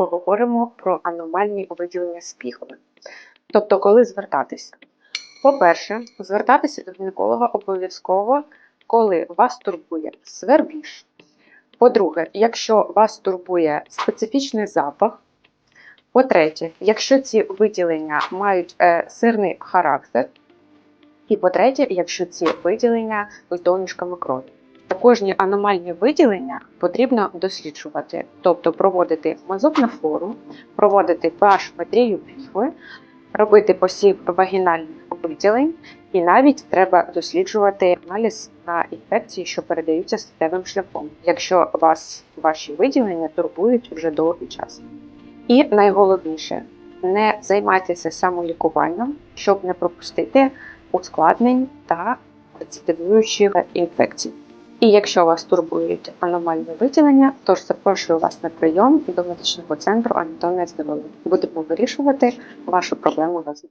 поговоримо про аномальні виділення пігами. Тобто, коли звертатися. По-перше, звертатися до гінеколога обов'язково, коли вас турбує свербіж. По-друге, якщо вас турбує специфічний запах. По-третє, якщо ці виділення мають е, сирний характер. І по-третє, якщо ці виділення з домішками крові. Кожні аномальні виділення потрібно досліджувати, тобто проводити флору, проводити pH-метрію пігви, робити посів вагінальних виділень, і навіть треба досліджувати аналіз на інфекції, що передаються статевим шляхом, якщо вас ваші виділення турбують вже довгий час. І найголовніше не займайтеся самолікуванням, щоб не пропустити ускладнень та рецидивуючих інфекцій. І якщо вас турбують аномальні виділення, тож запрошую вас на прийом до медичного центру анатомія здоров'я. Будемо вирішувати вашу проблему разом.